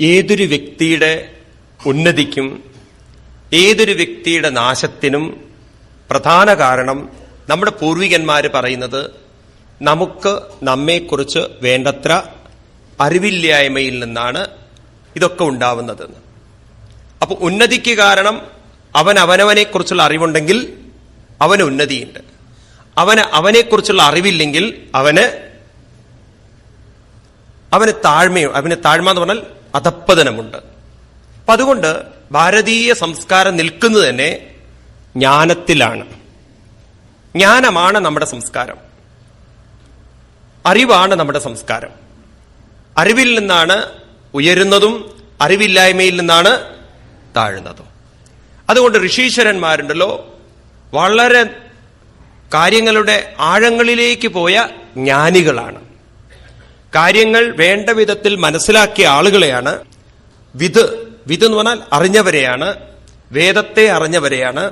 ഏതൊരു വ്യക്തിയുടെ ഉന്നതിക്കും ഏതൊരു വ്യക്തിയുടെ നാശത്തിനും പ്രധാന കാരണം നമ്മുടെ പൂർവികന്മാർ പറയുന്നത് നമുക്ക് നമ്മെക്കുറിച്ച് വേണ്ടത്ര അറിവില്ലായ്മയിൽ നിന്നാണ് ഇതൊക്കെ ഉണ്ടാവുന്നത്. അപ്പോൾ ഉന്നതിക്ക് കാരണം അവൻ അവനവനെക്കുറിച്ചുള്ള അറിവുണ്ടെങ്കിൽ അവന് ഉന്നതിയുണ്ട്. അവന് അവനെക്കുറിച്ചുള്ള അറിവില്ലെങ്കിൽ അവന് അവന് താഴ്മയോ അവന് താഴ്മ എന്ന് പറഞ്ഞാൽ അധപ്പതനമുണ്ട് അപ്പൊ അതുകൊണ്ട് ഭാരതീയ സംസ്കാരം നിൽക്കുന്നത് തന്നെ ജ്ഞാനത്തിലാണ്. ജ്ഞാനമാണ് നമ്മുടെ സംസ്കാരം. അറിവാണ് നമ്മുടെ സംസ്കാരം. അറിവിൽ നിന്നാണ് ഉയരുന്നതും അറിവില്ലായ്മയിൽ നിന്നാണ് താഴുന്നതും. അതുകൊണ്ട് ഋഷീശ്വരന്മാരുണ്ടല്ലോ വളരെ കാര്യങ്ങളുടെ ആഴങ്ങളിലേക്ക് പോയ ജ്ഞാനികളാണ്. കാര്യങ്ങൾ വേണ്ട വിധത്തിൽ മനസ്സിലാക്കിയ ആളുകളെയാണ്. വിത് വിത് എന്ന് പറഞ്ഞാൽ അറിഞ്ഞവരെയാണ്. വേദത്തെ അറിഞ്ഞവരെയാണ്.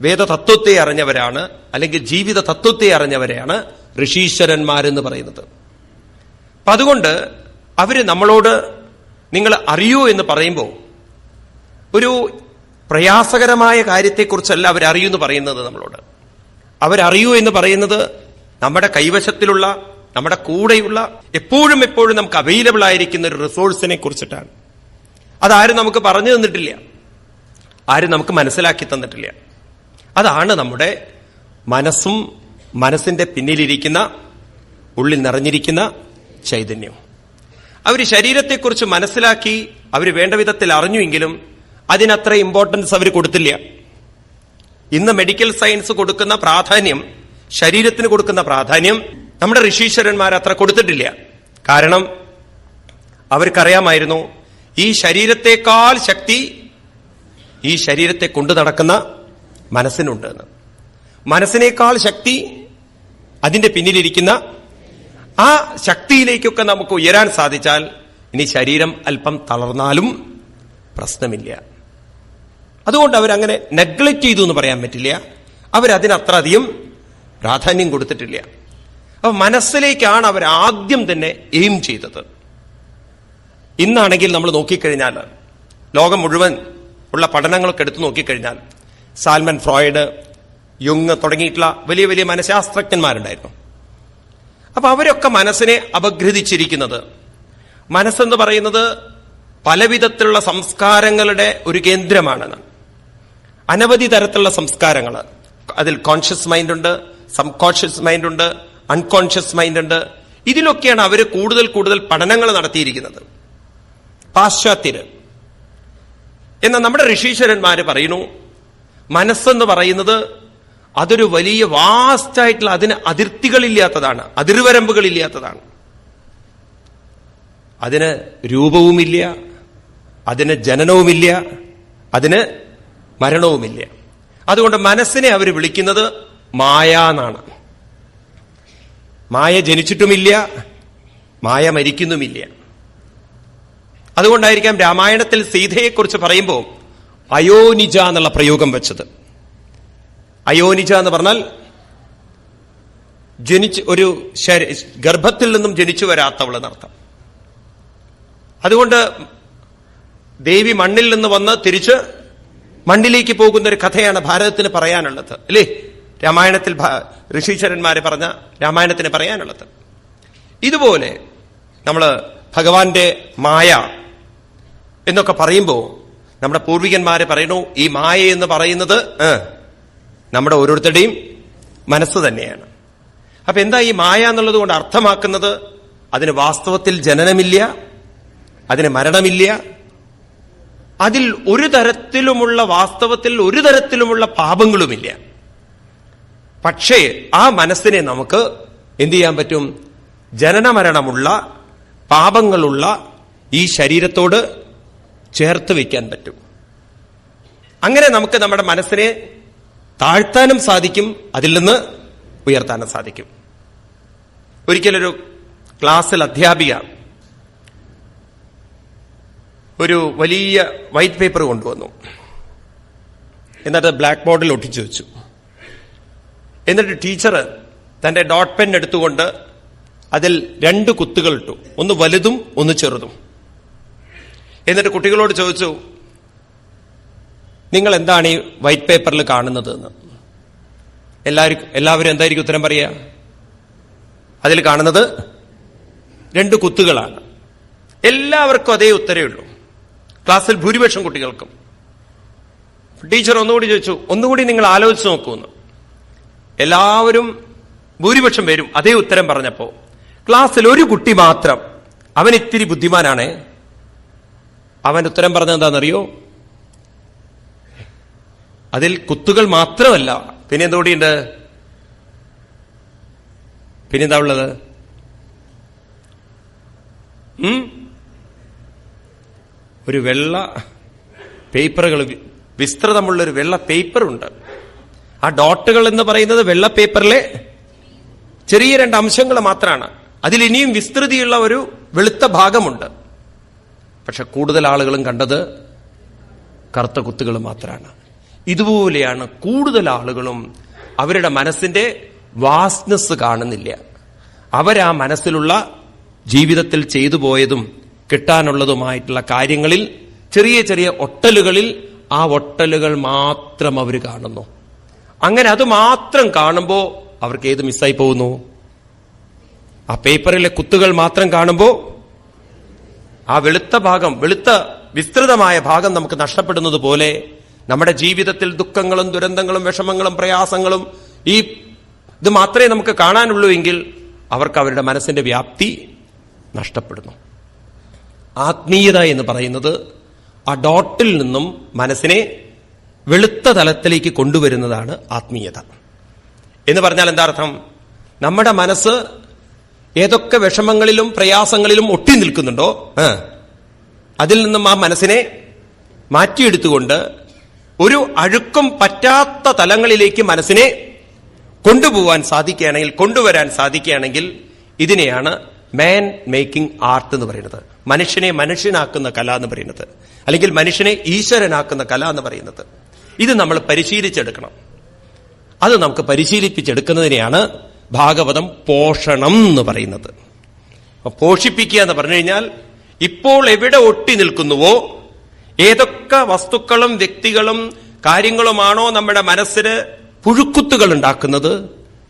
വേദതത്വത്തെ അറിഞ്ഞവരാണ്. അല്ലെങ്കിൽ ജീവിത തത്വത്തെ അറിഞ്ഞവരെയാണ് ഋഷീശ്വരന്മാരെന്ന് പറയുന്നത്. അപ്പൊ അതുകൊണ്ട് അവർ നമ്മളോട് നിങ്ങൾ അറിയൂ എന്ന് പറയുമ്പോൾ ഒരു പ്രയാസകരമായ കാര്യത്തെക്കുറിച്ചല്ല അവരറിയൂ എന്ന് പറയുന്നത് നമ്മളോട്. അവരറിയൂ എന്ന് പറയുന്നത് നമ്മുടെ കൈവശത്തിലുള്ള നമ്മുടെ കൂടെയുള്ള എപ്പോഴും എപ്പോഴും നമുക്ക് അവൈലബിൾ ആയിരിക്കുന്ന ഒരു റിസോഴ്സിനെ കുറിച്ചിട്ടാണ്. അതാരും നമുക്ക് പറഞ്ഞു തന്നിട്ടില്ല. ആരും നമുക്ക് മനസ്സിലാക്കി തന്നിട്ടില്ല. അതാണ് നമ്മുടെ മനസ്സും മനസ്സിന്റെ പിന്നിലിരിക്കുന്ന ഉള്ളിൽ നിറഞ്ഞിരിക്കുന്ന ചൈതന്യം. അവർ ശരീരത്തെക്കുറിച്ച് മനസ്സിലാക്കി അവർ വേണ്ട വിധത്തിൽ അറിഞ്ഞുവെങ്കിലും അതിനത്ര ഇമ്പോർട്ടൻസ് അവർ കൊടുത്തില്ല. ഇന്ന് മെഡിക്കൽ സയൻസ് കൊടുക്കുന്ന പ്രാധാന്യം ശരീരത്തിന് കൊടുക്കുന്ന പ്രാധാന്യം നമ്മുടെ ഋഷീശ്വരന്മാർ അത്ര കൊടുത്തിട്ടില്ല. കാരണം അവർക്കറിയാമായിരുന്നു ഈ ശരീരത്തെക്കാൾ ശക്തി ഈ ശരീരത്തെ കൊണ്ടു നടക്കുന്ന മനസ്സിനുണ്ട് എന്ന് മനസ്സിനേക്കാൾ ശക്തി അതിന്റെ പിന്നിലിരിക്കുന്ന ആ ശക്തിയിലേക്കൊക്കെ നമുക്ക് ഉയരാൻ സാധിച്ചാൽ ഇനി ശരീരം അല്പം തളർന്നാലും പ്രശ്നമില്ല. അതുകൊണ്ട് അവരങ്ങനെ നെഗ്ലക്ട് ചെയ്തു എന്ന് പറയാൻ പറ്റില്ല. അവരതിനത്ര അധികം പ്രാധാന്യം കൊടുത്തിട്ടില്ല. അപ്പൊ മനസ്സിലേക്കാണ് അവർ ആദ്യം തന്നെ എയിം ചെയ്തത്. ഇന്നാണെങ്കിൽ നമ്മൾ നോക്കിക്കഴിഞ്ഞാൽ ലോകം മുഴുവൻ ഉള്ള പഠനങ്ങളൊക്കെ എടുത്തു നോക്കിക്കഴിഞ്ഞാൽ സാൽമൻ ഫ്രോയിഡ് യുങ് തുടങ്ങിയിട്ടുള്ള വലിയ വലിയ മനഃശാസ്ത്രജ്ഞന്മാരുണ്ടായിരുന്നു. അപ്പൊ അവരൊക്കെ മനസ്സിനെ അപഗ്രഥിച്ചിരിക്കുന്നത് മനസ്സെന്ന് പറയുന്നത് പലവിധത്തിലുള്ള സംസ്കാരങ്ങളുടെ ഒരു കേന്ദ്രമാണെന്ന് അനവധി തരത്തിലുള്ള സംസ്കാരങ്ങൾ അതിൽ കോൺഷ്യസ് മൈൻഡ് ഉണ്ട് സബ് കോൺഷ്യസ് മൈൻഡ് ഉണ്ട് അൺകോൺഷ്യസ് മൈൻഡ് ഉണ്ട്. ഇതിലൊക്കെയാണ് അവർ കൂടുതൽ കൂടുതൽ പഠനങ്ങൾ നടത്തിയിരിക്കുന്നത്. പാശ്ചാത്യര്. എന്നാൽ നമ്മുടെ ഋഷീശ്വരന്മാര് പറയുന്നു മനസ്സെന്ന് പറയുന്നത് അതൊരു വലിയ വാസ്റ്റായിട്ടുള്ള അതിന് അതിർത്തികളില്ലാത്തതാണ് അതിർവരമ്പുകളില്ലാത്തതാണ്. അതിന് രൂപവുമില്ല അതിന് ജനനവുമില്ല അതിന് മരണവുമില്ല. അതുകൊണ്ട് മനസ്സിനെ അവർ വിളിക്കുന്നത് മായ എന്നാണ് മായ ജനിച്ചിട്ടുമില്ല മായ മരിക്കുന്നുമില്ല. അതുകൊണ്ടായിരിക്കാം രാമായണത്തിൽ സീതയെക്കുറിച്ച് പറയുമ്പോൾ അയോനിജ എന്നുള്ള പ്രയോഗം വെച്ചത്. അയോനിജ എന്ന് പറഞ്ഞാൽ ജനിച്ച് ഒരു ഗർഭത്തിൽ നിന്നും ജനിച്ചു വരാത്തവൾ എന്നർത്ഥം. അതുകൊണ്ട് ദേവി മണ്ണിൽ നിന്ന് വന്ന് തിരിച്ച് മണ്ണിലേക്ക് പോകുന്ന ഒരു കഥയാണ് ഭാരതത്തിന് പറയാനുള്ളത് അല്ലേ? രാമായണത്തിൽ ഋഷീശ്വരന്മാരെ പറഞ്ഞ രാമായണത്തിന് പറയാനുള്ളത്. ഇതുപോലെ നമ്മൾ ഭഗവാന്റെ മായ എന്നൊക്കെ പറയുമ്പോൾ നമ്മുടെ പൂർവികന്മാർ പറയണു ഈ മായ എന്ന് പറയുന്നത് നമ്മുടെ ഓരോരുത്തരുടെയും മനസ്സ് തന്നെയാണ്. അപ്പൊ എന്താ ഈ മായ എന്നുള്ളത് കൊണ്ട് അർത്ഥമാക്കുന്നത്? അതിന് വാസ്തവത്തിൽ ജനനമില്ല അതിന് മരണമില്ല. അതിൽ ഒരു തരത്തിലുമുള്ള വാസ്തവത്തിൽ ഒരു തരത്തിലുമുള്ള പാപങ്ങളുമില്ല. പക്ഷേ ആ മനസ്സിനെ നമുക്ക് എന്തു ചെയ്യാൻ പറ്റും? ജനനമരണമുള്ള പാപങ്ങളുള്ള ഈ ശരീരത്തോട് ചേർത്ത് വയ്ക്കാൻ പറ്റും. അങ്ങനെ നമുക്ക് നമ്മുടെ മനസ്സിനെ താഴ്ത്താനും സാധിക്കും അതിൽ നിന്ന് ഉയർത്താനും സാധിക്കും. ഒരിക്കലൊരു ക്ലാസ്സിൽ അധ്യാപിക ഒരു വലിയ വൈറ്റ് പേപ്പർ കൊണ്ടുവന്നു. എന്നിട്ട് ബ്ലാക്ക് ബോർഡിൽ ഒട്ടിച്ചു വെച്ചു. എന്നിട്ട് ടീച്ചർ തന്റെ ഡോട്ട് പെൻ എടുത്തുകൊണ്ട് അതിൽ രണ്ട് കുത്തുകൾ ഇട്ടു. ഒന്ന് വലുതും ഒന്ന് ചെറുതും. എന്നിട്ട് കുട്ടികളോട് ചോദിച്ചു നിങ്ങൾ എന്താണ് ഈ വൈറ്റ് പേപ്പറിൽ കാണുന്നത് എന്ന് എല്ലാവർക്കും എല്ലാവരും എന്തായിരിക്കും ഉത്തരം പറയുക? അതിൽ കാണുന്നത് രണ്ട് കുത്തുകളാണ്. എല്ലാവർക്കും അതേ ഉത്തരേ ഉള്ളൂ. ക്ലാസ്സിൽ ഭൂരിപക്ഷം കുട്ടികൾക്കും. ടീച്ചർ ഒന്നുകൂടി ചോദിച്ചു ഒന്നുകൂടി നിങ്ങൾ ആലോചിച്ച് നോക്കൂന്ന് എല്ലാവരും ഭൂരിപക്ഷം പേരും അതേ ഉത്തരം പറഞ്ഞപ്പോ ക്ലാസ്സിൽ ഒരു കുട്ടി മാത്രം അവൻ ഇത്തിരി ബുദ്ധിമാനാണ്. അവൻ ഉത്തരം പറഞ്ഞത് എന്താണെന്നറിയോ? അതിൽ കുത്തുകൾ മാത്രമല്ല. പിന്നെ എന്തുകൂടിയുണ്ട് പിന്നെന്താ ഉള്ളത്? ഒരു വെള്ള പേപ്പറുകൾ വിസ്തൃതമുള്ള ഒരു വെള്ള പേപ്പറുണ്ട്. ആ ഡോട്ടുകൾ എന്ന് പറയുന്നത് വെള്ള പേപ്പറിലെ ചെറിയ രണ്ട് അംശങ്ങൾ മാത്രമാണ് അതിൽ ഇനിയും വിസ്തൃതിയുള്ള ഒരു വെളുത്ത ഭാഗമുണ്ട്. പക്ഷെ കൂടുതൽ ആളുകളും കണ്ടത് കറുത്ത കുത്തുകൾ മാത്രമാണ് ഇതുപോലെയാണ് കൂടുതൽ ആളുകളും അവരുടെ മനസ്സിന്റെ വാസ്നസ് കാണുന്നില്ല. അവരാ മനസ്സിലുള്ള ജീവിതത്തിൽ ചെയ്തു പോയതും കിട്ടാനുള്ളതുമായിട്ടുള്ള കാര്യങ്ങളിൽ ചെറിയ ചെറിയ ഒട്ടലുകളിൽ ആ ഒട്ടലുകൾ മാത്രം അവർ കാണുന്നു. അങ്ങനെ അത് മാത്രം കാണുമ്പോൾ അവർക്ക് ഏത് മിസ്സായി പോകുന്നു? ആ പേപ്പറിലെ കുത്തുകൾ മാത്രം കാണുമ്പോൾ ആ വെളുത്ത ഭാഗം വെളുത്ത വിസ്തൃതമായ ഭാഗം നമുക്ക് നഷ്ടപ്പെടുന്നത് പോലെ നമ്മുടെ ജീവിതത്തിൽ ദുഃഖങ്ങളും ദുരന്തങ്ങളും വിഷമങ്ങളും പ്രയാസങ്ങളും ഈ ഇത് മാത്രമേ നമുക്ക് കാണാനുള്ളൂ എങ്കിൽ അവർക്ക് അവരുടെ മനസ്സിന്റെ വ്യാപ്തി നഷ്ടപ്പെടുന്നു. ആത്മീയത എന്ന് പറയുന്നത് ആ ഡോട്ടിൽ നിന്നും മനസ്സിനെ വെളുത്ത തലത്തിലേക്ക് കൊണ്ടുവരുന്നതാണ് ആത്മീയത. എന്ന് പറഞ്ഞാൽ എന്താ അർത്ഥം? നമ്മുടെ മനസ്സ് ഏതൊക്കെ വിഷമങ്ങളിലും പ്രയാസങ്ങളിലും ഒട്ടി നിൽക്കുന്നുണ്ടോ അതിൽ നിന്നും ആ മനസ്സിനെ മാറ്റിയെടുത്തുകൊണ്ട് ഒരു അഴുക്കും പറ്റാത്ത തലങ്ങളിലേക്ക് മനസ്സിനെ കൊണ്ടുപോവാൻ സാധിക്കുകയാണെങ്കിൽ കൊണ്ടുവരാൻ സാധിക്കുകയാണെങ്കിൽ ഇതിനെയാണ് മാൻ മേക്കിംഗ് ആർട്ട് എന്ന് പറയുന്നത്. മനുഷ്യനെ മനുഷ്യനാക്കുന്ന കല എന്ന് പറയുന്നത്. അല്ലെങ്കിൽ മനുഷ്യനെ ഈശ്വരനാക്കുന്ന കല എന്ന് പറയുന്നത്. ഇത് നമ്മൾ പരിശീലിച്ചെടുക്കണം. അത് നമുക്ക് പരിശീലിപ്പിച്ചെടുക്കുന്നതിനെയാണ് ഭാഗവതം പോഷണം എന്ന് പറയുന്നത്. പോഷിപ്പിക്കുക എന്ന് പറഞ്ഞു കഴിഞ്ഞാൽ ഇപ്പോൾ എവിടെ ഒട്ടി നിൽക്കുന്നുവോ ഏതൊക്കെ വസ്തുക്കളും വ്യക്തികളും കാര്യങ്ങളുമാണോ നമ്മുടെ മനസ്സിന് പുഴുക്കുത്തുകൾ ഉണ്ടാക്കുന്നത്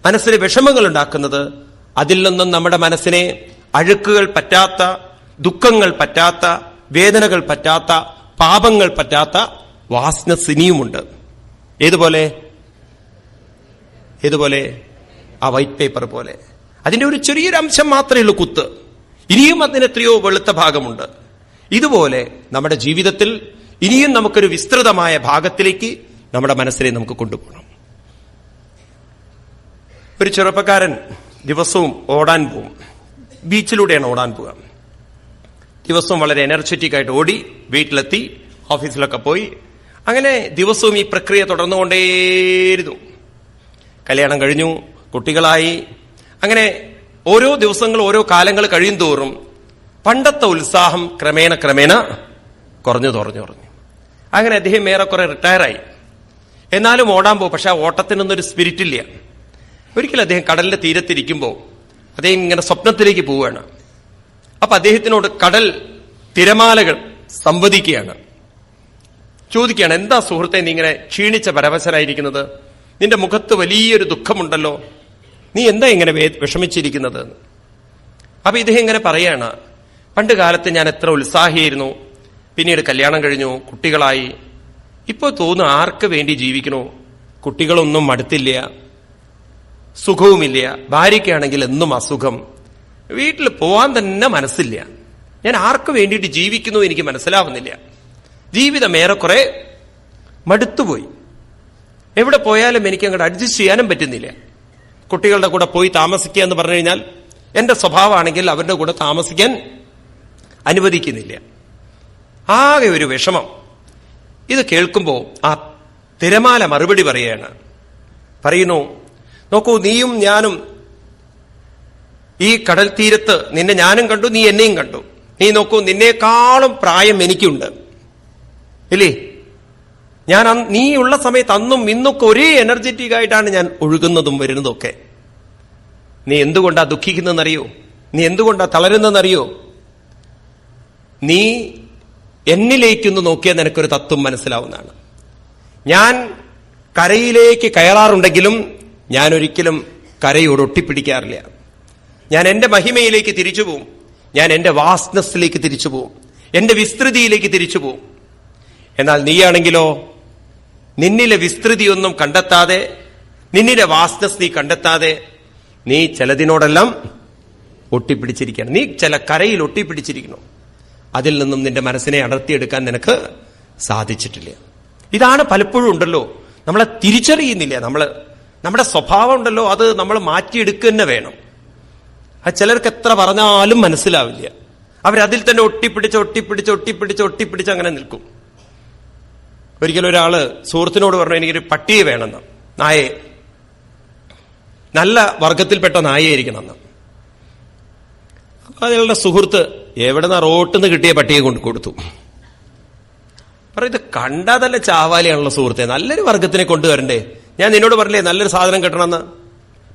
മനസ്സിന് വിഷമങ്ങൾ ഉണ്ടാക്കുന്നത് അതിൽ നിന്നും നമ്മുടെ മനസ്സിനെ അഴുക്കുകൾ പറ്റാത്ത ദുഃഖങ്ങൾ പറ്റാത്ത വേദനകൾ പറ്റാത്ത പാപങ്ങൾ പറ്റാത്ത വാസ്നസ് ഇനിയുമുണ്ട് ഏതുപോലെ? ഏതുപോലെ? ആ വൈറ്റ് പേപ്പർ പോലെ. അതിന്റെ ഒരു ചെറിയൊരു അംശം മാത്രമേ ഉള്ളൂ കുത്ത്. ഇനിയും അതിന് എത്രയോ വെളുത്ത ഭാഗമുണ്ട്. ഇതുപോലെ നമ്മുടെ ജീവിതത്തിൽ ഇനിയും നമുക്കൊരു വിസ്തൃതമായ ഭാഗത്തിലേക്ക് നമ്മുടെ മനസ്സിനെ നമുക്ക് കൊണ്ടുപോകണം. ഒരു ചെറുപ്പക്കാരൻ ദിവസവും ഓടാൻ പോകും ബീച്ചിലൂടെയാണ് ഓടാൻ പോകാം ദിവസവും വളരെ എനർജറ്റിക് ആയിട്ട് ഓടി വീട്ടിലെത്തി ഓഫീസിലൊക്കെ പോയി അങ്ങനെ ദിവസവും ഈ പ്രക്രിയ തുടർന്നുകൊണ്ടേയിരുന്നു. കല്യാണം കഴിഞ്ഞു കുട്ടികളായി. അങ്ങനെ ഓരോ ദിവസങ്ങൾ ഓരോ കാലങ്ങൾ കഴിയും തോറും പണ്ടത്തെ ഉത്സാഹം ക്രമേണ ക്രമേണ കുറഞ്ഞു കുറഞ്ഞു കുറഞ്ഞു. അങ്ങനെ അദ്ദേഹം ഏറെക്കുറെ റിട്ടയറായി. എന്നാലും ഓടാൻ പോകും പക്ഷെ ആ ഓട്ടത്തിനൊന്നും ഒരു സ്പിരിറ്റ് ഇല്ല ഒരിക്കലും അദ്ദേഹം കടലിന്റെ തീരത്തിരിക്കുമ്പോൾ അദ്ദേഹം ഇങ്ങനെ സ്വപ്നത്തിലേക്ക് പോവുകയാണ്. അപ്പൊ അദ്ദേഹത്തിനോട് കടൽ തിരമാലകൾ സംവദിക്കുകയാണ്. ചോദിക്കുകയാണ് എന്താ സുഹൃത്തെ നീ ഇങ്ങനെ ക്ഷീണിച്ച പരവശനായിരിക്കുന്നത്? നിന്റെ മുഖത്ത് വലിയൊരു ദുഃഖമുണ്ടല്ലോ. നീ എന്താ ഇങ്ങനെ വിഷമിച്ചിരിക്കുന്നത്. അപ്പൊ ഇദ്ദേഹം ഇങ്ങനെ പറയാണ് പണ്ട് കാലത്ത് ഞാൻ എത്ര ഉത്സാഹിയായിരുന്നു. പിന്നീട് കല്യാണം കഴിഞ്ഞു കുട്ടികളായി. ഇപ്പോൾ തോന്നുന്നു ആർക്ക് വേണ്ടി ജീവിക്കണോ? കുട്ടികളൊന്നും മടുത്തില്ല സുഖവുമില്ല. ഭാര്യയ്ക്കാണെങ്കിൽ എന്നും അസുഖം. വീട്ടിൽ പോവാൻ തന്നെ മനസ്സില്ല. ഞാൻ ആർക്ക് വേണ്ടിയിട്ട് ജീവിക്കുന്നു എനിക്ക് മനസ്സിലാവുന്നില്ല. ജീവിതം ഏറെക്കുറെ മടുത്തുപോയി. എവിടെ പോയാലും എനിക്ക് അങ്ങോട്ട് അഡ്ജസ്റ്റ് ചെയ്യാനും പറ്റുന്നില്ല. കുട്ടികളുടെ കൂടെ പോയി താമസിക്കുക എന്ന് പറഞ്ഞു കഴിഞ്ഞാൽ എന്റെ സ്വഭാവമാണെങ്കിൽ അവരുടെ കൂടെ താമസിക്കാൻ അനുവദിക്കുന്നില്ല. ആകെ ഒരു വിഷമം. ഇത് കേൾക്കുമ്പോൾ ആ തിരമാല മറുപടി പറയുകയാണ് പറയുന്നു നോക്കൂ നീയും ഞാനും ഈ കടൽ തീരത്ത് നിന്നെ ഞാനും കണ്ടു നീ എന്നെയും കണ്ടു. നീ നോക്കൂ നിന്നേക്കാളും പ്രായം എനിക്കുണ്ട്. ഇല്ലേ? ഞാൻ നീ ഉള്ള സമയത്ത് അന്നും ഇന്നൊക്കെ ഒരേ എനർജറ്റിക് ആയിട്ടാണ് ഞാൻ ഒഴുകുന്നതും വരുന്നതും ഒക്കെ നീ എന്തുകൊണ്ടാ ദുഃഖിക്കുന്നതെന്നറിയോ? നീ എന്തുകൊണ്ടാ തളരുന്നതെന്നറിയോ? നീ എന്നിലേക്കൊന്ന് നോക്കിയാൽ നിനക്കൊരു തത്വം മനസ്സിലാവുന്നതാണ്. ഞാൻ കരയിലേക്ക് കയറാറുണ്ടെങ്കിലും ഞാൻ ഒരിക്കലും കരയോട് ഒട്ടിപ്പിടിക്കാറില്ല. ഞാൻ എന്റെ മഹിമയിലേക്ക് തിരിച്ചു പോവും ഞാൻ എന്റെ വാസ്നസ്സിലേക്ക് തിരിച്ചു പോവും എന്റെ വിസ്തൃതിയിലേക്ക് തിരിച്ചു പോവും എന്നാൽ നീയാണെങ്കിലോ? നിന്നിലെ വിസ്തൃതിയൊന്നും കണ്ടെത്താതെ നിന്നിലെ വാസ്തസ് നീ കണ്ടെത്താതെ നീ ചിലതിനോടെല്ലാം ഒട്ടിപ്പിടിച്ചിരിക്കണം നീ ചില കരയിൽ ഒട്ടിപ്പിടിച്ചിരിക്കുന്നു. അതിൽ നിന്നും നിന്റെ മനസ്സിനെ അടർത്തിയെടുക്കാൻ നിനക്ക് സാധിച്ചിട്ടില്ല. ഇതാണ് പലപ്പോഴും ഉണ്ടല്ലോ. നമ്മളെ തിരിച്ചറിയുന്നില്ല. നമ്മൾ നമ്മുടെ സ്വഭാവം ഉണ്ടല്ലോ. അത് നമ്മൾ മാറ്റിയെടുക്കുക തന്നെ വേണം. അത് ചിലർക്ക് എത്ര പറഞ്ഞാലും മനസ്സിലാവില്ല. അവരതിൽ തന്നെ ഒട്ടിപ്പിടിച്ച് ഒട്ടിപ്പിടിച്ച് ഒട്ടിപ്പിടിച്ച് ഒട്ടിപ്പിടിച്ച് അങ്ങനെ നിൽക്കും. ഒരിക്കലും ഒരാൾ സുഹൃത്തിനോട് പറഞ്ഞു എനിക്കൊരു പട്ടിയെ വേണമെന്ന്. നായയെ നല്ല വർഗത്തിൽപ്പെട്ട നായയായിരിക്കണം എന്ന് അപ്പൊ അയാളുടെ സുഹൃത്ത് റോട്ടിൽ നിന്ന് കിട്ടിയ പട്ടിയെ കൊണ്ട് കൊടുത്തു. പറ ഇത് തന്നെ ചാവാലിയാണല്ലോ സുഹൃത്തെ നല്ലൊരു വർഗത്തിനെ കൊണ്ടുവരണ്ടേ ഞാൻ നിന്നോട് പറഞ്ഞില്ലേ നല്ലൊരു സാധനം കിട്ടണമെന്ന്?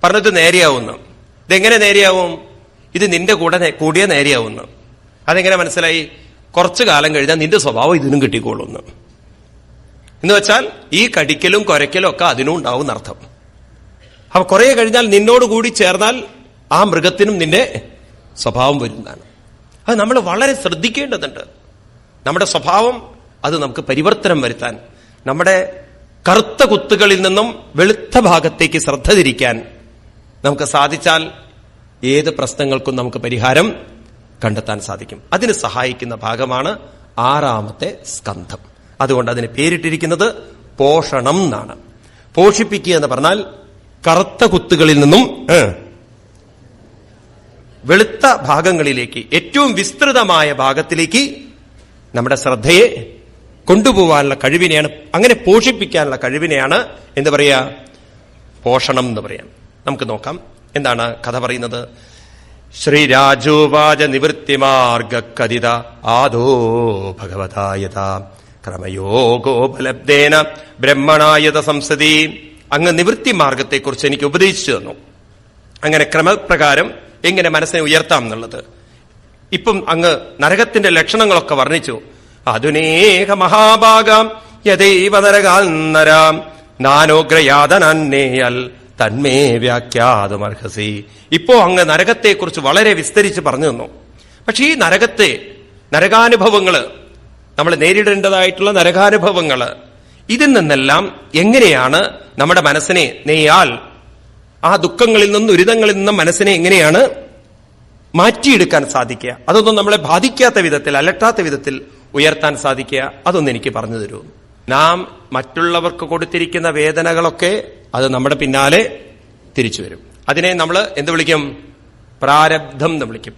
പറഞ്ഞിട്ട് നേരെയാവുന്നു ഇതെങ്ങനെ നേരെയാവും? ഇത് നിന്റെ കൂടെ കൂടിയ നേരെയാവുന്നു അതെങ്ങനെ മനസ്സിലായി? കുറച്ചു കാലം കഴിഞ്ഞാൽ നിന്റെ സ്വഭാവം ഇതിനും കിട്ടിക്കോളുന്നു എന്ന് വെച്ചാൽ ഈ കടിക്കലും കുരയ്ക്കലും ഒക്കെ അതിനും ഉണ്ടാവും അർത്ഥം അപ്പൊ കുറെ കഴിഞ്ഞാൽ നിന്നോട് കൂടി ചേർന്നാൽ ആ മൃഗത്തിനും നിന്റെ സ്വഭാവം വരുന്നതാണ് അത് നമ്മൾ വളരെ ശ്രദ്ധിക്കേണ്ടതുണ്ട്. നമ്മുടെ സ്വഭാവം അത് നമുക്ക് പരിവർത്തനം വരുത്താൻ നമ്മുടെ കറുത്ത കുത്തുകളിൽ നിന്നും വെളുത്ത ഭാഗത്തേക്ക് ശ്രദ്ധ തിരിക്കാൻ നമുക്ക് സാധിച്ചാൽ ഏത് പ്രശ്നങ്ങൾക്കും നമുക്ക് പരിഹാരം കണ്ടെത്താൻ സാധിക്കും. അതിന് സഹായിക്കുന്ന ഭാഗമാണ് ആറാമത്തെ സ്കന്ധം. അതുകൊണ്ട് അതിന് പേരിട്ടിരിക്കുന്നത് പോഷണം എന്നാണ്. പോഷിപ്പിക്കുക എന്ന് പറഞ്ഞാൽ കറുത്ത കുത്തുകളിൽ നിന്നും വെളുത്ത ഭാഗങ്ങളിലേക്ക് ഏറ്റവും വിസ്തൃതമായ ഭാഗത്തിലേക്ക് നമ്മുടെ ശ്രദ്ധയെ കൊണ്ടുപോകാനുള്ള കഴിവിനെയാണ് അങ്ങനെ പോഷിപ്പിക്കാനുള്ള കഴിവിനെയാണ് എന്ത് പറയുക പോഷണം എന്ന് പറയാം. നമുക്ക് നോക്കാം. എന്താണ് കഥ പറയുന്നത്? ശ്രീരാജോവാച നിവൃത്തിമാർഗക്കഥിത ആദോ ഭഗവതായത. ക്രമയോഗോപലബ്ധേന ബ്രഹ്മണായത സംസതി അങ്ങ് നിവൃത്തി മാർഗത്തെക്കുറിച്ച് എനിക്ക് ഉപദേശിച്ചു തന്നു. അങ്ങനെ ക്രമപ്രകാരം എങ്ങനെ മനസ്സിനെ ഉയർത്താം എന്നുള്ളത്. ഇപ്പം അങ്ങ് നരകത്തിന്റെ ലക്ഷണങ്ങളൊക്കെ വർണിച്ചു. അതുനേക മഹാഭാഗം യഥൈവ നരകാന്നരാം നാനോഗ്രയാതനന്നേയൽ തന്മേ വ്യാഖ്യാതമർഹസി ഇപ്പോ അങ്ങ് നരകത്തെക്കുറിച്ച് വളരെ വിസ്തരിച്ച് പറഞ്ഞു തന്നു. പക്ഷെ ഈ നരകത്തെ നരകാനുഭവങ്ങൾ നമ്മൾ നേരിടേണ്ടതായിട്ടുള്ള നരകാനുഭവങ്ങൾ ഇതിൽ നിന്നെല്ലാം എങ്ങനെയാണ് നമ്മുടെ മനസ്സിനെ നെയ്യാൽ ആ ദുഃഖങ്ങളിൽ നിന്നും ദുരിതങ്ങളിൽ നിന്നും മനസ്സിനെ എങ്ങനെയാണ് മാറ്റിയെടുക്കാൻ സാധിക്കുക? അതൊന്നും നമ്മളെ ബാധിക്കാത്ത വിധത്തിൽ അലട്ടാത്ത വിധത്തിൽ ഉയർത്താൻ സാധിക്കുക? അതൊന്നും എനിക്ക് പറഞ്ഞു തരൂ. നാം മറ്റുള്ളവർക്ക് കൊടുത്തിരിക്കുന്ന വേദനകളൊക്കെ അത് നമ്മുടെ പിന്നാലെ തിരിച്ചു വരും. അതിനെ നമ്മൾ എന്ത് വിളിക്കും? പ്രാരബ്ധം എന്ന് വിളിക്കും.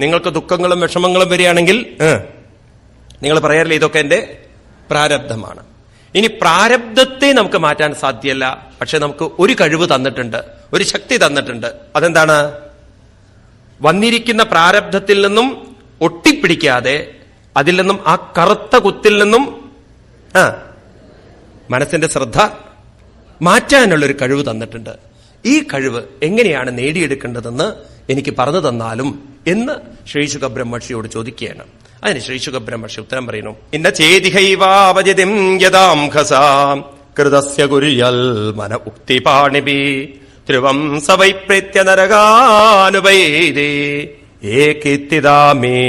നിങ്ങൾക്ക് ദുഃഖങ്ങളും വിഷമങ്ങളും വരികയാണെങ്കിൽ നിങ്ങൾ പറയാറില്ല ഇതൊക്കെ എന്റെ പ്രാരബ്ധമാണ്. ഇനി പ്രാരബ്ധത്തെ നമുക്ക് മാറ്റാൻ സാധ്യല്ല പക്ഷെ നമുക്ക് ഒരു കഴിവ് തന്നിട്ടുണ്ട് ഒരു ശക്തി തന്നിട്ടുണ്ട്. അതെന്താണ്? വന്നിരിക്കുന്ന പ്രാരബ്ധത്തിൽ നിന്നും ഒട്ടിപ്പിടിക്കാതെ അതിൽ നിന്നും ആ കറുത്ത കുത്തിൽ നിന്നും ആ മനസ്സിന്റെ ശ്രദ്ധ മാറ്റാനുള്ള ഒരു കഴിവ് തന്നിട്ടുണ്ട്. ഈ കഴിവ് എങ്ങനെയാണ് നേടിയെടുക്കേണ്ടതെന്ന് എനിക്ക് പറഞ്ഞു തന്നാലും എന്ന് ശ്രീശുഖ ബ്രഹ്മർഷിയോട് ചോദിക്കുകയാണ്. അതിന് ശ്രീശുഖ ബ്രഹ്മർഷി ഉത്തരം പറയുന്നു ഇന്ന ചേതിഹൈവാവജതിം യഥാംഘസാം കൃതസ്യ കുര്യൽ മന ഉക്തിപാണിഭി ധ്രുവം സവൈ പ്രത്യ നരകാനുപൈതേ ഏകിത്തിതാമേ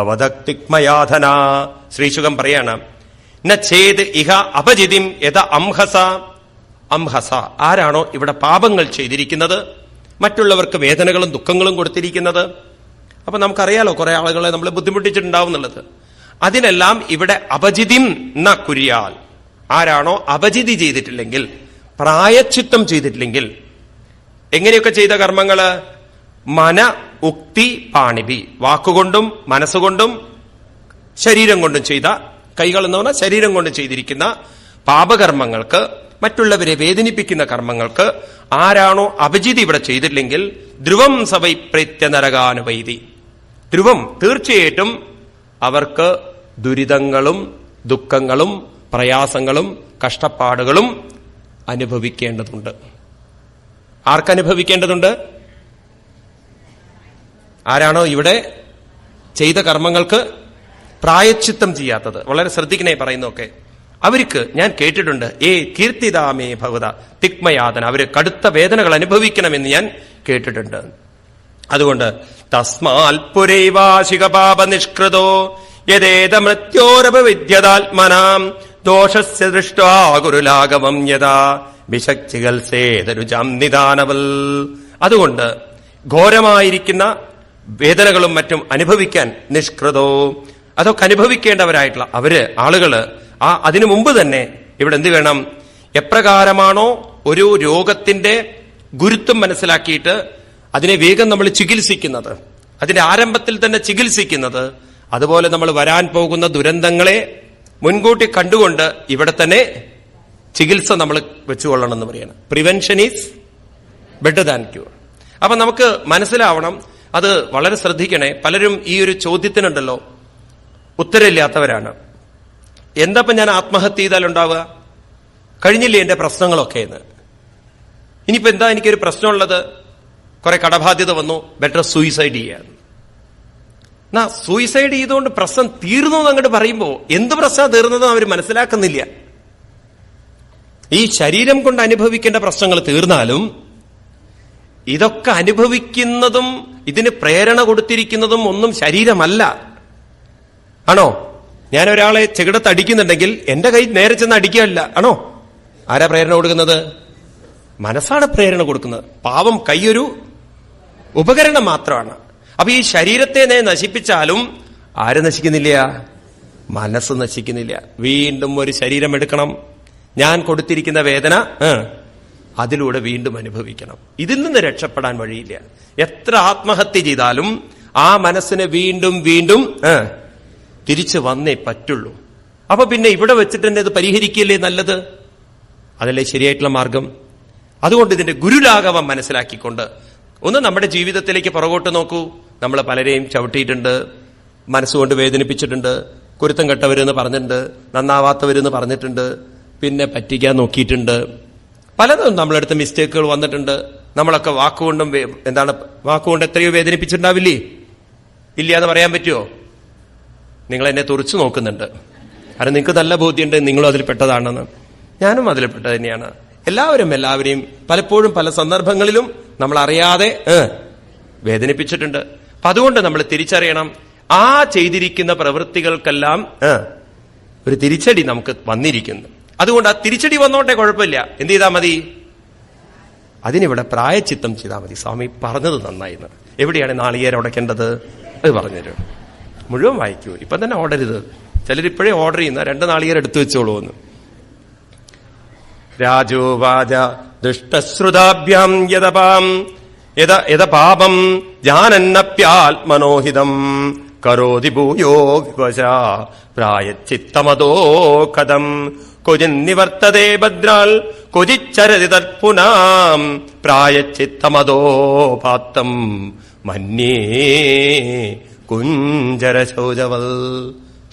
അവധക്തിക്മയാധന ശ്രീശുഖം പറയാണ് ന ഛേദ് ഇഹ അപജിതിം യഥ അംഹസ അംഹസ ആരാണോ ഇവിടെ പാപങ്ങൾ ചെയ്തിരിക്കുന്നത്? മറ്റുള്ളവർക്ക് വേദനകളും ദുഃഖങ്ങളും കൊടുത്തിരിക്കുന്നത്? അപ്പൊ നമുക്കറിയാലോ കുറെ ആളുകളെ നമ്മൾ ബുദ്ധിമുട്ടിച്ചിട്ടുണ്ടാവും എന്നുള്ളത്. അതിനെല്ലാം ഇവിടെ അപജിതിം ന കുര്യാൽ. ആരാണോ അപജിതി ചെയ്തിട്ടില്ലെങ്കിൽ പ്രായച്ചിത്തം ചെയ്തിട്ടില്ലെങ്കിൽ എങ്ങനെയൊക്കെ ചെയ്ത കർമ്മങ്ങൾ? മന ഉക്തി പാണിപി വാക്കുകൊണ്ടും മനസ്സുകൊണ്ടും ശരീരം കൊണ്ടും ചെയ്ത കൈകൾ എന്ന് പറഞ്ഞാൽ ശരീരം കൊണ്ട് ചെയ്തിരിക്കുന്ന പാപകർമ്മങ്ങൾക്ക് മറ്റുള്ളവരെ വേദനിപ്പിക്കുന്ന കർമ്മങ്ങൾക്ക് ആരാണോ അഭിജിതി ഇവിടെ ചെയ്തിട്ടില്ലെങ്കിൽ ധ്രുവം സവൈ പ്രത്യ നരകാനുവൈതി ധ്രുവം തീർച്ചയായിട്ടും അവർക്ക് ദുരിതങ്ങളും ദുഃഖങ്ങളും പ്രയാസങ്ങളും കഷ്ടപ്പാടുകളും അനുഭവിക്കേണ്ടതുണ്ട്. ആർക്കനുഭവിക്കേണ്ടതുണ്ട്? ആരാണോ ഇവിടെ ചെയ്ത കർമ്മങ്ങൾക്ക് പ്രായച്ചിത്തം ചെയ്യാത്തത്? വളരെ ശ്രദ്ധിക്കണേ പറയുന്നൊക്കെ അവർക്ക് ഞാൻ കേട്ടിട്ടുണ്ട് ഏ കീർത്തിദാമേ ഭവത തിക്മയാതന. അവർ കടുത്ത വേദനകൾ അനുഭവിക്കണമെന്ന് ഞാൻ കേട്ടിട്ടുണ്ട്. അതുകൊണ്ട് തസ്മാൽ പുരൈവാശിക പാപ നിഷ്കൃതോ യഥേത മൃത്യോരപവിദ്യതാത്മനാം ദോഷസ്യ ദൃഷ്ടാ യഥാ വിശക്തികൽസേതരുജാം നിദാനവൽ. അതുകൊണ്ട് ഘോരമായിരിക്കുന്ന വേദനകളും മറ്റും അനുഭവിക്കാൻ നിഷ്കൃതോ. അതൊക്കെ അനുഭവിക്കേണ്ടവരായിട്ടുള്ള അവർ ആളുകൾ ആ അതിനു മുമ്പ് തന്നെ ഇവിടെ എന്ത് വേണം? എപ്രകാരമാണോ ഒരു രോഗത്തിന്റെ ഗുരുത്വം മനസ്സിലാക്കിയിട്ട് അതിനെ വേഗം നമ്മൾ ചികിത്സിക്കുന്നത്. അതിന്റെ ആരംഭത്തിൽ തന്നെ ചികിത്സിക്കുന്നത്. അതുപോലെ നമ്മൾ വരാൻ പോകുന്ന ദുരന്തങ്ങളെ മുൻകൂട്ടി കണ്ടുകൊണ്ട് ഇവിടെ തന്നെ ചികിത്സ നമ്മൾ വെച്ചുകൊള്ളണം എന്ന് പറയണം prevention is better than cure അപ്പൊ നമുക്ക് മനസ്സിലാവണം അത് വളരെ ശ്രദ്ധിക്കണേ. പലരും ഈ ഒരു ചോദ്യത്തിനുണ്ടല്ലോ. ഉത്തരമില്ലാത്തവരാണ്. എന്താപ്പം ഞാൻ ആത്മഹത്യ ചെയ്താൽ ഉണ്ടാവുക കഴിഞ്ഞില്ലേ എന്റെ പ്രശ്നങ്ങളൊക്കെ എന്ന്? ഇനിയിപ്പോ എന്താ എനിക്കൊരു പ്രശ്നമുള്ളത്? കുറെ കടബാധ്യത വന്നു. ബെറ്റർ സൂയിസൈഡ് ചെയ്യാൻ. എന്നാ സൂയിസൈഡ് ചെയ്തുകൊണ്ട് പ്രശ്നം തീർന്നു എന്ന് അങ്ങോട്ട് പറയുമ്പോ എന്ത് പ്രശ്നം തീർന്നതും അവർ മനസ്സിലാക്കുന്നില്ല. ഈ ശരീരം കൊണ്ട് അനുഭവിക്കേണ്ട പ്രശ്നങ്ങൾ തീർന്നാലും ഇതൊക്കെ അനുഭവിക്കുന്നതും ഇതിന് പ്രേരണ കൊടുത്തിരിക്കുന്നതും ഒന്നും ശരീരമല്ല. ആണോ? ഞാൻ ഒരാളെ ചെകിടത്ത് അടിക്കുന്നുണ്ടെങ്കിൽ എന്റെ കൈ നേരെ ചെന്ന് അടിക്കുകയല്ല. ആണോ? ആരാ പ്രേരണ കൊടുക്കുന്നത്? മനസ്സാണ് പ്രേരണ കൊടുക്കുന്നത്. പാവം കൈയൊരു ഉപകരണം മാത്രമാണ്. അപ്പൊ ഈ ശരീരത്തെ നേ നശിപ്പിച്ചാലും ആര് നശിക്കുന്നില്ല? മനസ്സ് നശിക്കുന്നില്ല. വീണ്ടും ഒരു ശരീരം എടുക്കണം. ഞാൻ കൊടുത്തിരിക്കുന്ന വേദന അതിലൂടെ വീണ്ടും അനുഭവിക്കണം. ഇതിൽ നിന്ന് രക്ഷപ്പെടാൻ വഴിയില്ല. എത്ര ആത്മഹത്യ ചെയ്താലും ആ മനസ്സിനെ വീണ്ടും വീണ്ടും തിരിച്ചു വന്നേ പറ്റുള്ളൂ. അപ്പൊ പിന്നെ ഇവിടെ വെച്ചിട്ട് തന്നെ ഇത് പരിഹരിക്കില്ലേ നല്ലത്? അതല്ലേ ശരിയായിട്ടുള്ള മാർഗം? അതുകൊണ്ട് ഇതിന്റെ ഗുരുലാഘവം മനസ്സിലാക്കിക്കൊണ്ട് ഒന്ന് നമ്മുടെ ജീവിതത്തിലേക്ക് പുറകോട്ട് നോക്കൂ. നമ്മൾ പലരെയും ചവിട്ടിയിട്ടുണ്ട് മനസ്സുകൊണ്ട് വേദനിപ്പിച്ചിട്ടുണ്ട് കുരുത്തം കെട്ടവരെന്ന് പറഞ്ഞിട്ടുണ്ട് നന്നാവാത്തവരെന്ന് പറഞ്ഞിട്ടുണ്ട് പിന്നെ പറ്റിക്കാൻ നോക്കിയിട്ടുണ്ട്. പലതും നമ്മളെടുത്ത് മിസ്റ്റേക്കുകൾ വന്നിട്ടുണ്ട്. നമ്മളൊക്കെ വാക്കുകൊണ്ടും എന്താണ് വാക്കുകൊണ്ട് എത്രയോ വേദനിപ്പിച്ചിട്ടുണ്ടാവില്ലേ? ഇല്ല എന്ന് പറയാൻ പറ്റുമോ നിങ്ങൾ എന്നെ തുറച്ചു നോക്കുന്നുണ്ട്. കാരണം നിങ്ങൾക്ക് നല്ല ബോധ്യമുണ്ട് നിങ്ങളും അതിൽപ്പെട്ടതാണെന്ന് ഞാനും അതിൽപ്പെട്ടത് തന്നെയാണ്. എല്ലാവരും എല്ലാവരെയും പലപ്പോഴും പല സന്ദർഭങ്ങളിലും നമ്മൾ അറിയാതെ വേദനിപ്പിച്ചിട്ടുണ്ട്. അപ്പൊ അതുകൊണ്ട് നമ്മൾ തിരിച്ചറിയണം ആ ചെയ്തിരിക്കുന്ന പ്രവൃത്തികൾക്കെല്ലാം ഒരു തിരിച്ചടി നമുക്ക് വന്നിരിക്കുന്നു. അതുകൊണ്ട് ആ തിരിച്ചടി വന്നോട്ടെ കുഴപ്പമില്ല. എന്ത് ചെയ്താൽ മതി? അതിനിവിടെ പ്രായച്ചിത്തം ചെയ്താൽ മതി. സ്വാമി പറഞ്ഞത് നന്നായിരുന്നു എവിടെയാണ് നാളികേരം ഉടയ്ക്കേണ്ടത് അത് പറഞ്ഞുതരും മുഴുവൻ വായിക്കൂ. ഇപ്പൊ തന്നെ ഓർഡർ ചെയ്ത് ചിലരിപ്പോഴേ ഓർഡർ ചെയ്യുന്ന രണ്ട് നാളികേരം എടുത്തു വെച്ചോളൂ എന്ന്. രാജോവാച ദുഷ്ടശ്രുതാഭ്യാം യഥപാം യഥ യഥ പാപം ജാനന്നപ്യാത്മനോഹിതം കരോതി ഭൂയോ വിവശ പ്രായച്ചിത്തമതോ കഥം. കൊജിന്നിവർത്തതേ ഭദ്രാൽ കൊതിച്ചരതി തത്പുനാം പ്രായച്ചിത്തമതോ പാത്തം. മന്യേ കുഞ്ചരശോചവൽ.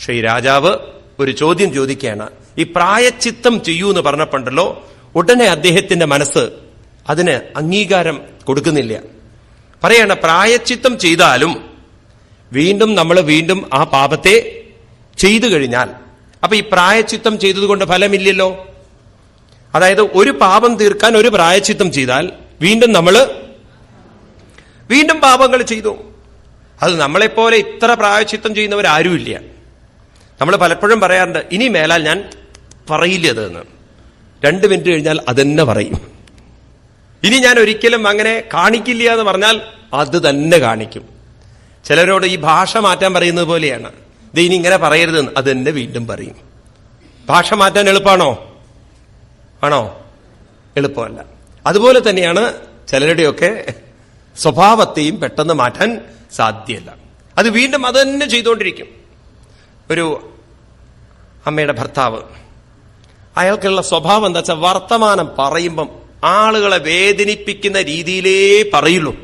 ശ്രീ രാജാവ് ഒരു ചോദ്യം ചോദിക്കുകയാണ്. ഈ പ്രായച്ചിത്തം ചെയ്യൂ എന്ന് പറഞ്ഞപ്പോണ്ടല്ലോ ഉടനെ അദ്ദേഹത്തിന്റെ മനസ്സ് അതിന് അംഗീകാരം കൊടുക്കുന്നില്ല. പറയണ പ്രായച്ചിത്തം ചെയ്താലും വീണ്ടും നമ്മൾ വീണ്ടും ആ പാപത്തെ ചെയ്തു കഴിഞ്ഞാൽ അപ്പൊ ഈ പ്രായച്ചിത്തം ചെയ്തതുകൊണ്ട് ഫലമില്ലല്ലോ? അതായത് ഒരു പാപം തീർക്കാൻ ഒരു പ്രായച്ചിത്തം ചെയ്താൽ വീണ്ടും നമ്മൾ വീണ്ടും പാപങ്ങൾ ചെയ്തു. അത് നമ്മളെപ്പോലെ ഇത്ര പ്രായച്ചിത്തം ചെയ്യുന്നവരാരുമില്ല. നമ്മൾ പലപ്പോഴും പറയാറുണ്ട് ഇനി മേലാൽ ഞാൻ പറയില്ല അതെന്ന് രണ്ട് മിനിറ്റ് കഴിഞ്ഞാൽ അതെന്നെ പറയും. ഇനി ഞാൻ ഒരിക്കലും അങ്ങനെ കാണിക്കില്ല എന്ന് പറഞ്ഞാൽ അത് തന്നെ കാണിക്കും. ചിലരോട് ഈ ഭാഷ മാറ്റാൻ പറയുന്നത് പോലെയാണ്. ഇത് ഇനി ഇങ്ങനെ പറയരുതെന്ന് അത് തന്നെ വീണ്ടും പറയും. ഭാഷ മാറ്റാൻ എളുപ്പമാണോ ആണോ? എളുപ്പമല്ല. അതുപോലെ തന്നെയാണ് ചിലരുടെയൊക്കെ സ്വഭാവത്തെയും പെട്ടെന്ന് മാറ്റാൻ സാധ്യമല്ല അത് വീണ്ടും അത് തന്നെ ചെയ്തുകൊണ്ടിരിക്കും. ഒരു അമ്മയുടെ ഭർത്താവ് അയാൾക്കുള്ള സ്വഭാവം എന്താ വെച്ചാൽ വർത്തമാനം പറയുമ്പം ആളുകളെ വേദനിപ്പിക്കുന്ന രീതിയിലേ പറയുള്ളൂ.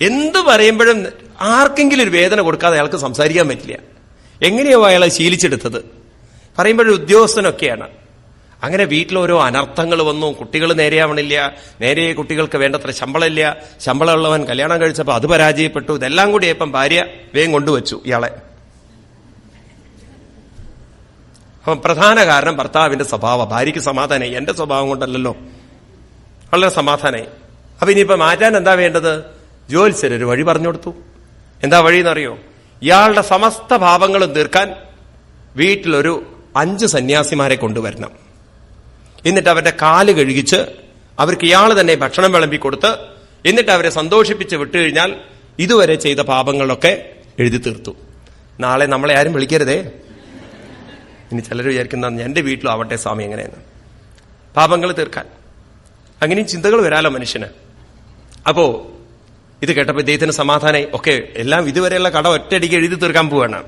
എന്ത് പറയുമ്പോഴും ആർക്കെങ്കിലും ഒരു വേദന കൊടുക്കാതെ അയാൾക്ക് സംസാരിക്കാൻ പറ്റില്ല. എങ്ങനെയോ അയാളെ ശീലിച്ചെടുത്തത്. പറയുമ്പോഴും ഉദ്യോഗസ്ഥനൊക്കെയാണ്. അങ്ങനെ വീട്ടിലോരോ അനർത്ഥങ്ങൾ വന്നു കുട്ടികൾ നേരെയാവണില്ല നേരെ കുട്ടികൾക്ക് വേണ്ടത്ര ശമ്പളമില്ല ശമ്പളമുള്ളവൻ കല്യാണം കഴിച്ചപ്പോൾ അത് പരാജയപ്പെട്ടു ഇതെല്ലാം കൂടി ഇപ്പം ഭാര്യ വേഗം കൊണ്ടുവച്ചു ഇയാളെ. അപ്പം പ്രധാന കാരണം ഭർത്താവിന്റെ സ്വഭാവം. ഭാര്യയ്ക്ക് സമാധാനമായി എന്റെ സ്വഭാവം കൊണ്ടല്ലല്ലോ. വളരെ സമാധാനമായി അപ്പൊ ഇനിയിപ്പോ മാറ്റാൻ എന്താ വേണ്ടത്? ജ്യോത്സ്യർ ഒരു വഴി പറഞ്ഞു കൊടുത്തു. എന്താ വഴി എന്നറിയോ ഇയാളുടെ സമസ്ത ഭാവങ്ങളും തീർക്കാൻ വീട്ടിലൊരു അഞ്ച് സന്യാസിമാരെ കൊണ്ടുവരണം. എന്നിട്ട് അവരുടെ കാൽ കഴുകിച്ച് അവർക്ക് ഇയാൾ തന്നെ ഭക്ഷണം വിളമ്പി കൊടുത്ത് എന്നിട്ട് അവരെ സന്തോഷിപ്പിച്ച് വിട്ടുകഴിഞ്ഞാൽ ഇതുവരെ ചെയ്ത പാപങ്ങളൊക്കെ എഴുതി തീർത്തു. നാളെ നമ്മളെ ആരും വിളിക്കരുതേ. ഇനി ചിലർ വിചാരിക്കുന്ന എന്റെ വീട്ടിലും ആവട്ടെ സ്വാമി എങ്ങനെയെന്ന്. പാപങ്ങൾ തീർക്കാൻ. അങ്ങനെയും ചിന്തകൾ വരാലോ മനുഷ്യന്. അപ്പോ ഇത് കേട്ടപ്പോ ഇദ്ദേഹത്തിന് സമാധാനായി ഒക്കെ എല്ലാം ഇതുവരെയുള്ള കട ഒറ്റയടിക്ക് എഴുതി തീർക്കാൻ പോവാണ്.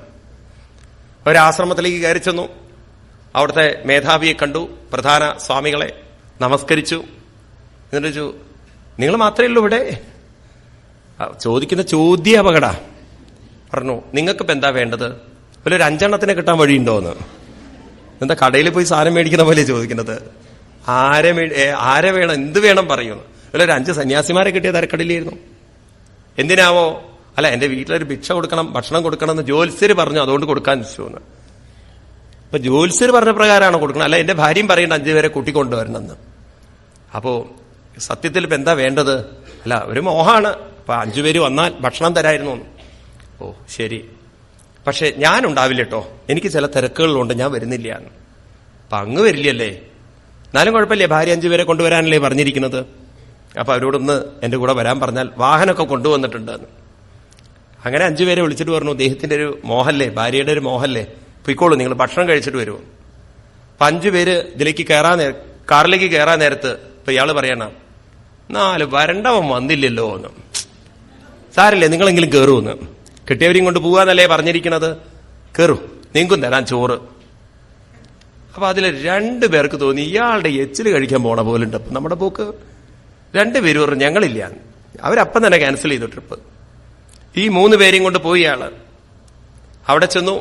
ഒരാശ്രമത്തിലേക്ക് കയറി ചെന്നു. അവിടുത്തെ മേധാവിയെ കണ്ടു. പ്രധാന സ്വാമികളെ നമസ്കരിച്ചു. എന്നിട്ട് ചോദിച്ചു നിങ്ങൾ മാത്രമേ ഉള്ളൂ ഇവിടെ? ചോദിക്കുന്ന ചോദ്യ അപകട. പറഞ്ഞു നിങ്ങൾക്കിപ്പോ എന്താ വേണ്ടത്? ഒരു അഞ്ചെണ്ണത്തിന് കിട്ടാൻ വഴിയുണ്ടോ എന്ന് എന്താ കടയിൽ പോയി സാധനം മേടിക്കുന്ന പോലെ ചോദിക്കുന്നത്? ആരെ ആരെ വേണം? എന്ത് വേണം പറയുന്നു അല്ല ഒരു അഞ്ച് സന്യാസിമാരെ കിട്ടിയ തരക്കടയിലായിരുന്നു എന്തിനാവോ? അല്ല എന്റെ വീട്ടിലൊരു ഭിക്ഷ കൊടുക്കണം ഭക്ഷണം കൊടുക്കണം എന്ന് ജ്യോത്സ്യർ പറഞ്ഞു അതുകൊണ്ട് കൊടുക്കാൻ ചോദിച്ചു അപ്പൊ ജ്യോത്സ്യർ പറഞ്ഞ പ്രകാരമാണ് കൊടുക്കണം അല്ല എന്റെ ഭാര്യയും പറയേണ്ട അഞ്ചുപേരെ കൂട്ടിക്കൊണ്ടുവരണമെന്ന് അപ്പോ സത്യത്തിൽ ഇപ്പൊ എന്താ വേണ്ടത്? അല്ല ഒരു മോഹമാണ് അപ്പൊ അഞ്ചുപേര് വന്നാൽ ഭക്ഷണം തരായിരുന്നു ഓ ശരി. പക്ഷെ ഞാൻ ഉണ്ടാവില്ല കേട്ടോ. എനിക്ക് ചില തിരക്കുകളുണ്ട് ഞാൻ വരുന്നില്ല. അപ്പൊ അങ്ങ് വരില്ലല്ലേ? എന്നാലും കുഴപ്പമില്ലേ? ഭാര്യ അഞ്ചു പേരെ കൊണ്ടുവരാനല്ലേ പറഞ്ഞിരിക്കുന്നത്? അപ്പൊ അവരോടൊന്ന് എന്റെ കൂടെ വരാൻ പറഞ്ഞാൽ വാഹനമൊക്കെ കൊണ്ടുവന്നിട്ടുണ്ട് എന്ന്. അങ്ങനെ അഞ്ചുപേരെ വിളിച്ചിട്ട് പറഞ്ഞു ദേഹത്തിന്റെ ഒരു മോഹല്ലേ? ഭാര്യയുടെ ഒരു മോഹല്ലേ? പൊയ്ക്കോളൂ നിങ്ങൾ ഭക്ഷണം കഴിച്ചിട്ട് വരുമോ അപ്പൊ അഞ്ചുപേര് ഇതിലേക്ക് കയറാൻ കാറിലേക്ക് കയറാൻ നേരത്ത് ഇപ്പൊ ഇയാൾ പറയണ നാല് വരണ്ടവൻ വന്നില്ലല്ലോ എന്ന്. സാരല്ലേ നിങ്ങളെങ്കിലും കയറുമെന്ന് കിട്ടിയവരെയും കൊണ്ട് പോവാന്നല്ലേ പറഞ്ഞിരിക്കണത് കയറും നിങ്ങൾക്കും തരാൻ ചോറ്. അപ്പൊ അതിൽ രണ്ടു പേർക്ക് തോന്നി ഇയാളുടെ എച്ചിൽ കഴിക്കാൻ പോണ പോലുണ്ട്. അപ്പൊ നമ്മുടെ പോക്ക് രണ്ടുപേരും പറഞ്ഞു ഞങ്ങളില്ല. അവരപ്പം തന്നെ ക്യാൻസൽ ചെയ്തു ട്രിപ്പ് ഈ മൂന്ന് പേരെയും കൊണ്ട് പോയി അവിടെ ചെന്നു.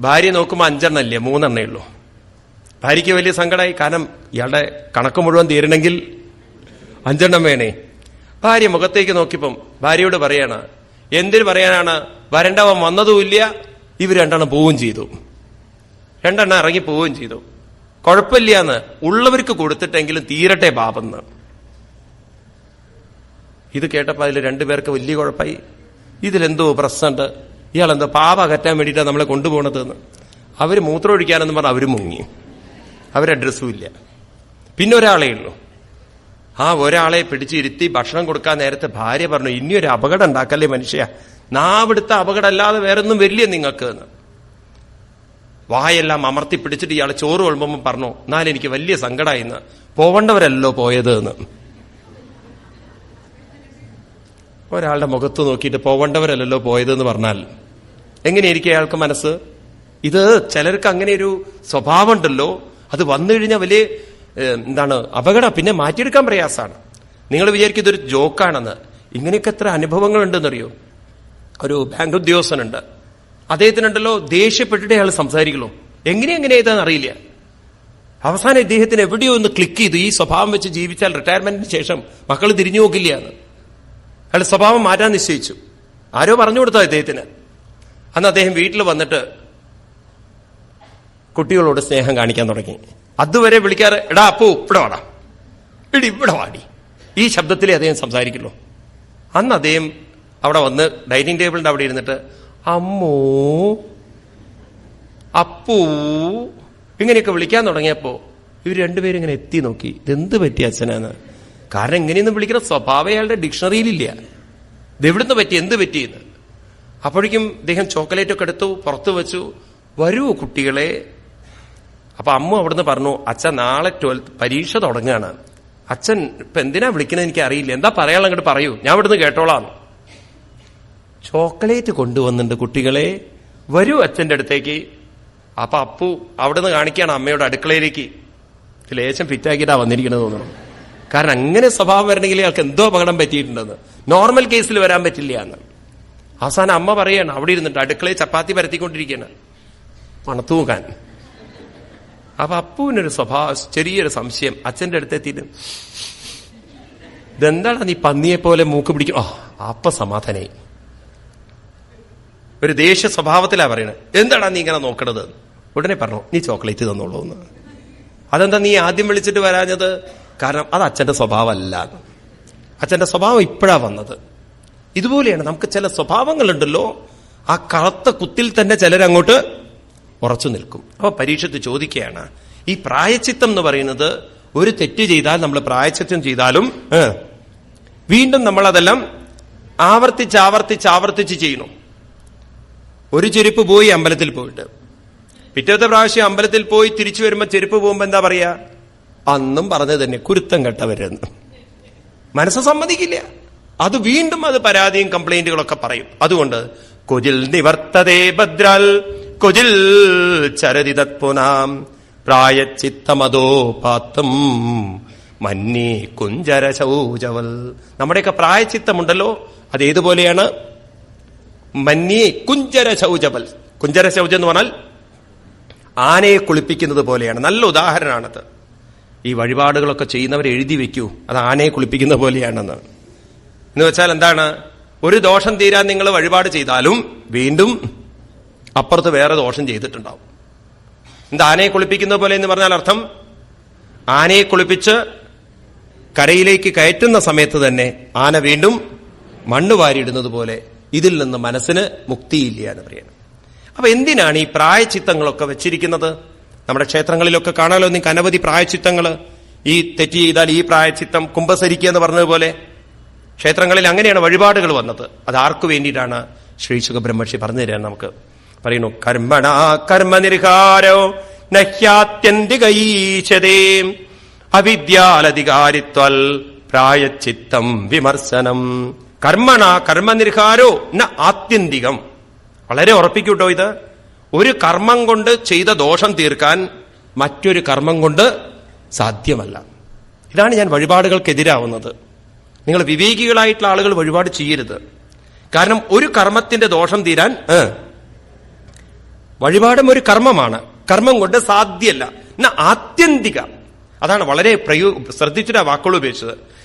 ഭാര്യ നോക്കുമ്പോൾ അഞ്ചെണ്ണല്ലേ മൂന്നെണ്ണേ ഉള്ളൂ. ഭാര്യയ്ക്ക് വലിയ സങ്കടമായി കാരണം ഇയാളുടെ കണക്ക് മുഴുവൻ തീരണമെങ്കിൽ അഞ്ചെണ്ണം വേണേ. ഭാര്യ മുഖത്തേക്ക് നോക്കിയപ്പം ഭാര്യയോട് പറയാണ് എന്തിനു പറയാനാണ്? വരണ്ടവൻ വന്നതുമില്ല ഇവർ രണ്ടെണ്ണം പോവുകയും ചെയ്തു. രണ്ടെണ്ണം ഇറങ്ങി പോവുകയും ചെയ്തു. കുഴപ്പമില്ല എന്ന് ഉള്ളവർക്ക് കൊടുത്തിട്ടെങ്കിലും തീരട്ടെ പാപെന്ന് ഇത് കേട്ടപ്പോൾ അതിൽ രണ്ടുപേർക്ക് വലിയ കുഴപ്പമായി ഇതിലെന്തോ പ്രശ്നമുണ്ട്. ഇയാളെന്തോ പാപ അകറ്റാൻ വേണ്ടിയിട്ടാണ് നമ്മളെ കൊണ്ടുപോകണത് എന്ന് അവർ മൂത്രം ഒഴിക്കാനെന്ന് പറഞ്ഞാൽ അവർ മുങ്ങി. അവരഡ്രസ്സും ഇല്ല. പിന്നെ ഒരാളേ ഉള്ളൂ. ആ ഒരാളെ പിടിച്ചിരുത്തി ഭക്ഷണം കൊടുക്കാൻ നേരത്തെ ഭാര്യ പറഞ്ഞു ഇനിയൊരു അപകടം ഉണ്ടാക്കല്ലേ മനുഷ്യ? നാവിടുത്തെ അപകടം അല്ലാതെ വേറൊന്നും വരില്ലേ നിങ്ങൾക്ക്? എന്ന്. വായെല്ലാം അമർത്തി പിടിച്ചിട്ട് ഇയാൾ ചോറ് കൊള്ളുമ്പോൾ പറഞ്ഞു എന്നാൽ എനിക്ക് വലിയ സങ്കടമായിന്ന് പോവേണ്ടവരല്ലോ പോയത് എന്ന്. ഒരാളുടെ മുഖത്ത് നോക്കിയിട്ട് പോവേണ്ടവരല്ലല്ലോ പോയതെന്ന് പറഞ്ഞാൽ എങ്ങനെയായിരിക്കും അയാൾക്ക് മനസ്സ്? ഇത് ചിലർക്ക് അങ്ങനെ ഒരു സ്വഭാവമുണ്ടല്ലോ. അത് വന്നു കഴിഞ്ഞാൽ വലിയ എന്താണ് അപകടം? പിന്നെ മാറ്റിയെടുക്കാൻ പ്രയാസമാണ്. നിങ്ങൾ വിചാരിക്കും ഇതൊരു ജോക്കാണെന്ന്. ഇങ്ങനെയൊക്കെ എത്ര അനുഭവങ്ങൾ ഉണ്ടെന്നറിയോ ഒരു ബാങ്ക് ഉദ്യോഗസ്ഥനുണ്ട്. അദ്ദേഹത്തിനുണ്ടല്ലോ ദേഷ്യപ്പെട്ടിട്ട് അയാൾ സംസാരിക്കുള്ളൂ. എങ്ങനെ എങ്ങനെ ഇതാണെന്ന് അറിയില്ല. അവസാനം ഇദ്ദേഹത്തിന് എവിടെയോ ഒന്ന് ക്ലിക്ക് ചെയ്തു. ഈ സ്വഭാവം വെച്ച് ജീവിച്ചാൽ റിട്ടയർമെന്റിന് ശേഷം മക്കൾ തിരിഞ്ഞു നോക്കില്ല എന്ന് അയാൾ സ്വഭാവം മാറ്റാൻ നിശ്ചയിച്ചു. ആരോ പറഞ്ഞു കൊടുത്തോ ഇദ്ദേഹത്തിന്. അന്ന് അദ്ദേഹം വീട്ടിൽ വന്നിട്ട് കുട്ടികളോട് സ്നേഹം കാണിക്കാൻ തുടങ്ങി. അതുവരെ വിളിക്കാറ് എടാ അപ്പു ഇവിടെ വാടാ. ഇടി ഇവിടെ വാടി ഈ ശബ്ദത്തിലേ അദ്ദേഹം സംസാരിക്കുള്ളൂ. അന്ന് അദ്ദേഹം അവിടെ വന്ന് ഡൈനിങ് ടേബിളിന്റെ അവിടെ ഇരുന്നിട്ട് അമ്മൂ അപ്പൂ. ഇങ്ങനെയൊക്കെ വിളിക്കാൻ തുടങ്ങിയപ്പോ ഇവർ രണ്ടുപേരും ഇങ്ങനെ എത്തി നോക്കി. ഇതെന്ത് പറ്റി അച്ഛനാന്ന് കാരണം ഇങ്ങനെയൊന്നും വിളിക്കുന്ന സ്വഭാവം അയാളുടെ ഡിക്ഷണറിയിലില്ല. ഇതെവിടുന്ന് പറ്റി എന്ത് പറ്റിയെന്ന് അപ്പോഴേക്കും അദ്ദേഹം ചോക്ലേറ്റ് ഒക്കെ എടുത്തു പുറത്തു വെച്ചു. വരൂ കുട്ടികളെ അപ്പൊ അമ്മ അവിടുന്ന് പറഞ്ഞു അച്ഛൻ നാളെ ട്വൽത്ത് പരീക്ഷ തുടങ്ങുകയാണ് അച്ഛൻ ഇപ്പൊ എന്തിനാ വിളിക്കുന്നത് എനിക്ക് അറിയില്ല. എന്താ പറയാനുള്ള അങ്ങോട്ട് പറയൂ. ഞാൻ ഇവിടുന്ന് കേട്ടോളാം. ചോക്ലേറ്റ് കൊണ്ടുവന്നിട്ടുണ്ട് കുട്ടികളെ. വരൂ അച്ഛന്റെ അടുത്തേക്ക്. അപ്പൊ അപ്പു അവിടുന്ന് കാണിക്കുകയാണ് അമ്മയുടെ അടുക്കളയിലേക്ക്. ലേശം ഫിറ്റാക്കിയിട്ടാ വന്നിരിക്കണത് തോന്നുന്നു. കാരണം അങ്ങനെ സ്വഭാവം വരണമെങ്കിൽ അയാൾക്ക് എന്തോ അപകടം പറ്റിയിട്ടുണ്ടെന്ന്. നോർമൽ കേസിൽ വരാൻ പറ്റില്ല എന്ന്. അവസാനം അമ്മ പറയാണ് അവിടെ ഇരുന്നിട്ട് അടുക്കളയിൽ ചപ്പാത്തി പരത്തിക്കൊണ്ടിരിക്കുകയാണ്. പണത്തു നോക്കാൻ അപ്പൊ അപ്പുവിനൊരു സ്വഭാവ ചെറിയൊരു സംശയം. അച്ഛന്റെ അടുത്തെത്തിയിട്ട് ഇതെന്താണ് നീ പന്നിയെ പോലെ മൂക്ക് പിടിക്കും ആ അപ്പ സമാധാനായി. ഒരു ദേഷ്യ സ്വഭാവത്തിലാ പറയണത് എന്താണ് നീ ഇങ്ങനെ നോക്കണത്? ഉടനെ പറഞ്ഞു നീ ചോക്ലേറ്റ് തന്നോളൂ എന്ന്. അതെന്താ നീ ആദ്യം വിളിച്ചിട്ട് വരാഞ്ഞത്? കാരണം അത് അച്ഛന്റെ സ്വഭാവമല്ല. അച്ഛന്റെ സ്വഭാവം ഇപ്പോഴാ വന്നത്. ഇതുപോലെയാണ് നമുക്ക് ചില സ്വഭാവങ്ങളുണ്ടല്ലോ. ആ കറുത്ത കുത്തിൽ തന്നെ ചിലരങ്ങോട്ട് ഉറച്ചു നിൽക്കും. അപ്പൊ പരീക്ഷത്ത് ചോദിക്കുകയാണ് ഈ പ്രായച്ചിത്തം എന്ന് പറയുന്നത് ഒരു തെറ്റ് ചെയ്താൽ നമ്മൾ പ്രായച്ചിത്തം ചെയ്താലും വീണ്ടും നമ്മൾ അതെല്ലാം ആവർത്തിച്ച് ആവർത്തിച്ച് ആവർത്തിച്ച് ചെയ്യുന്നു. ഒരു ചെരുപ്പ് പോയി അമ്പലത്തിൽ പോയിട്ട്. പിറ്റേത്തെ പ്രാവശ്യം അമ്പലത്തിൽ പോയി തിരിച്ചു വരുമ്പോ ചെരുപ്പ് പോകുമ്പോ എന്താ പറയാ? അന്നും പറഞ്ഞത് തന്നെ കുരുത്തം കെട്ടവരെന്ന്. മനസ്സ് സമ്മതിക്കില്ല. അത് വീണ്ടും അത് പരാതിയും കംപ്ലൈന്റുകളൊക്കെ പറയും. അതുകൊണ്ട് കുതിൽ നിവർത്തതേ ഭദ്രാൽ കൊജിൽ ചരതി തത്പുനാം പ്രായച്ചിത്തമതോ പാത്തും മന്നി കുഞ്ചര ശൗചവൽ നമ്മുടെയൊക്കെ പ്രായച്ചിത്തമുണ്ടല്ലോ അത് ഏതുപോലെയാണ്? മന്യേ കുഞ്ചര ശൗചവൽ കുഞ്ചര ശൗചം എന്ന് പറഞ്ഞാൽ ആനയെ കുളിപ്പിക്കുന്നത് പോലെയാണ്. നല്ല ഉദാഹരണമാണത്. ഈ വഴിപാടുകളൊക്കെ ചെയ്യുന്നവർ എഴുതി വെക്കൂ അത് ആനയെ കുളിപ്പിക്കുന്ന പോലെയാണെന്ന്. എന്ന് വെച്ചാൽ എന്താണ്? ഒരു ദോഷം തീരാൻ നിങ്ങൾ വഴിപാട് ചെയ്താലും വീണ്ടും അപ്പുറത്ത് വേറെ ദോഷം ചെയ്തിട്ടുണ്ടാവും. എന്താ ആനയെ കുളിപ്പിക്കുന്ന പോലെ എന്ന് പറഞ്ഞാൽ അർത്ഥം? ആനയെ കുളിപ്പിച്ച് കരയിലേക്ക് കയറ്റുന്ന സമയത്ത് തന്നെ ആന വീണ്ടും മണ്ണ് വാരിയിടുന്നത് പോലെ ഇതിൽ നിന്ന് മനസ്സിന് മുക്തിയില്ല എന്ന് പറയുന്നത് അപ്പൊ എന്തിനാണ് ഈ പ്രായച്ചിത്തങ്ങളൊക്കെ വെച്ചിരിക്കുന്നത്? നമ്മുടെ ക്ഷേത്രങ്ങളിലൊക്കെ കാണാലോ നിങ്ങൾക്ക് അനവധി പ്രായചിത്തങ്ങൾ ഈ തെറ്റ് ചെയ്താൽ ഈ പ്രായച്ചിത്തം കുംഭസരിക്കുക എന്ന് പറഞ്ഞതുപോലെ ക്ഷേത്രങ്ങളിൽ അങ്ങനെയാണ് വഴിപാടുകൾ വന്നത്. അത് ആർക്കു വേണ്ടിയിട്ടാണ് ശ്രീ സുഖബ്രഹ്മർഷി പറഞ്ഞു തരാൻ നമുക്ക് പറയുന്നു കർമ്മണ കർമ്മനിർഹാരോ നഹ്യാത്യന്തികൈശതേ അവിദ്യാലധികാരിത്വൽ പ്രായച്ചിത്തം വിമർശനം. കർമ്മണ കർമ്മനിർഹാരോ ന ആത്യന്തികം. വളരെ ഉറപ്പിക്കൂട്ടോ ഇത്. ഒരു കർമ്മം കൊണ്ട് ചെയ്ത ദോഷം തീർക്കാൻ മറ്റൊരു കർമ്മം കൊണ്ട് സാധ്യമല്ല. ഇതാണ് ഞാൻ വഴിപാടുകൾക്കെതിരാവുന്നത്. നിങ്ങൾ വിവേകികളായിട്ടുള്ള ആളുകൾ വഴിപാട് ചെയ്യരുത്. കാരണം ഒരു കർമ്മത്തിന്റെ ദോഷം തീരാൻ വഴിപാടും ഒരു കർമ്മമാണ്. കർമ്മം കൊണ്ട് സാധ്യല്ല. എന്നാ ആത്യന്തിക. അതാണ് വളരെ പ്രയോ ശ്രദ്ധിച്ചിട്ട് ആ വാക്കുകൾ ഉപയോഗിച്ചത്.